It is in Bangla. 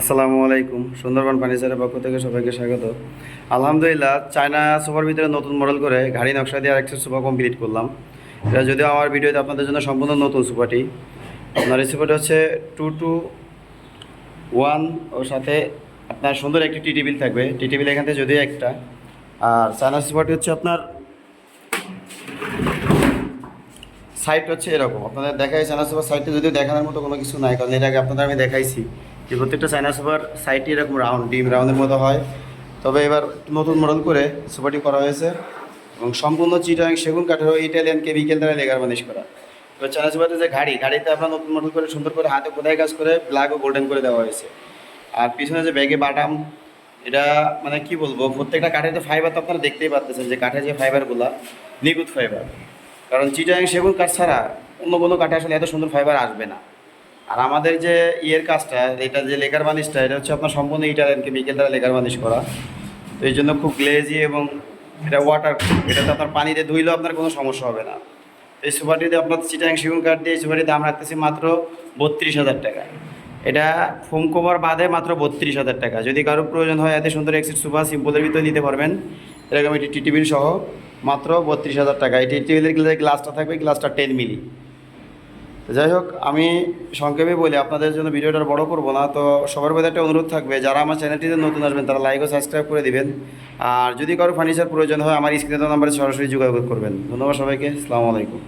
আসসালামু আলাইকুম, সুন্দরবন ফার্নিচারের পক্ষ থেকে সবাইকে স্বাগত। আলহামদুলিল্লাহ, চায়না সোফার ভিতরে নতুন মডেল করে গাড়ি নকশা দিয়ে আরেকটা সোফা কমপ্লিট করলাম। এটা যদিও আমার ভিডিওতে আপনাদের জন্য সম্পূর্ণ নতুন সোফাটি আপনার সোফাটি হচ্ছে টু টু ওয়ান, ওর সাথে আপনার সুন্দর একটি টি টেবিল থাকবে। টি টেবিল এখান থেকে যদিও একটা। আর চায়না সোফাটি হচ্ছে আপনার সাইট হচ্ছে এরকম। আপনাদের দেখাই, চায়না সুপার সাইটে যদিও দেখানোর মতো কোনো কিছু নাই, কারণ এর আগে আপনাদের আমি দেখাইছি। যে প্রত্যেকটা চায়না সুপার সাইটই এরকম রাউন্ড ডিম রাউন্ডের মতো হয়। তবে এবার নতুন মডেল করে সুপারটি করা হয়েছে এবং সম্পূর্ণ চিটাং, সেগুন কাঠেরও ইটালিয়ান কেমিক্যাল দ্বারা লেগার মানিশ করা। এবার চায়না সুপারের যে গাড়ি গাড়িতে আপনার নতুন মডেল করে সুন্দর করে হাতে খোদাই কাজ করে ব্ল্যাক ও গোল্ডেন করে দেওয়া হয়েছে। আর পিছনে যে ব্যাগে বাটাম, এটা মানে কি বলব, প্রত্যেকটা কাঠের যে ফাইবার তো আপনারা দেখতেই পাচ্ছেন যে কাঠের যে ফাইবারগুলা নিখুঁত ফাইবার কারণ চিটাং, সেগুন, কাঠ ছাড়া অন্য কোনো কাঠে আসলে এত সুন্দর ফাইবার আসবে না। আর আমাদের যে ইয়ের কাজটা, এটা যে লেকার বানিশটা এটা হচ্ছে আপনার সম্পূর্ণ ইটালিয়ান কেমিক্যাল দ্বারা লেকার বানিশ করা। তো এই জন্য খুব গ্লেজি এবং এটা ওয়াটার এটাতে আপনার পানিতে ধুইলেও আপনার কোনো সমস্যা হবে না। এই সুপারটিতে আপনার চিটাং সেগুন কাঠ দিয়ে এই সুপারটির দাম রাখতেছি মাত্র বত্রিশ হাজার টাকা। এটা ফোম কভার বাদে মাত্র বত্রিশ হাজার টাকা। যদি কারও প্রয়োজন হয়, এত সুন্দর এক্সিট সুপার সিম্পলের ভিতরে নিতে পারবেন। এরকম একটি টিটিবিল সহ মাত্র বত্রিশ হাজার টাকা। এই টিটিবিলের গ্লাসটা থাকবে গ্লাসটা টেন মিলি যাই হোক, আমি সংক্ষেপে বলি, আপনাদের জন্য ভিডিওটা বড় করব না, তো সবার মধ্যে একটা অনুরোধ থাকবে, যারা আমার চ্যানেলটিতে নতুন আসবেন, তারা লাইক ও সাবস্ক্রাইব করে দিবেন। আর যদি কারও ফার্নিচার প্রয়োজন হয়, আমার স্ক্রিনে নাম্বারে সরাসরি যোগাযোগ করবেন। ধন্যবাদ সবাইকে, আসসালামু আলাইকুম।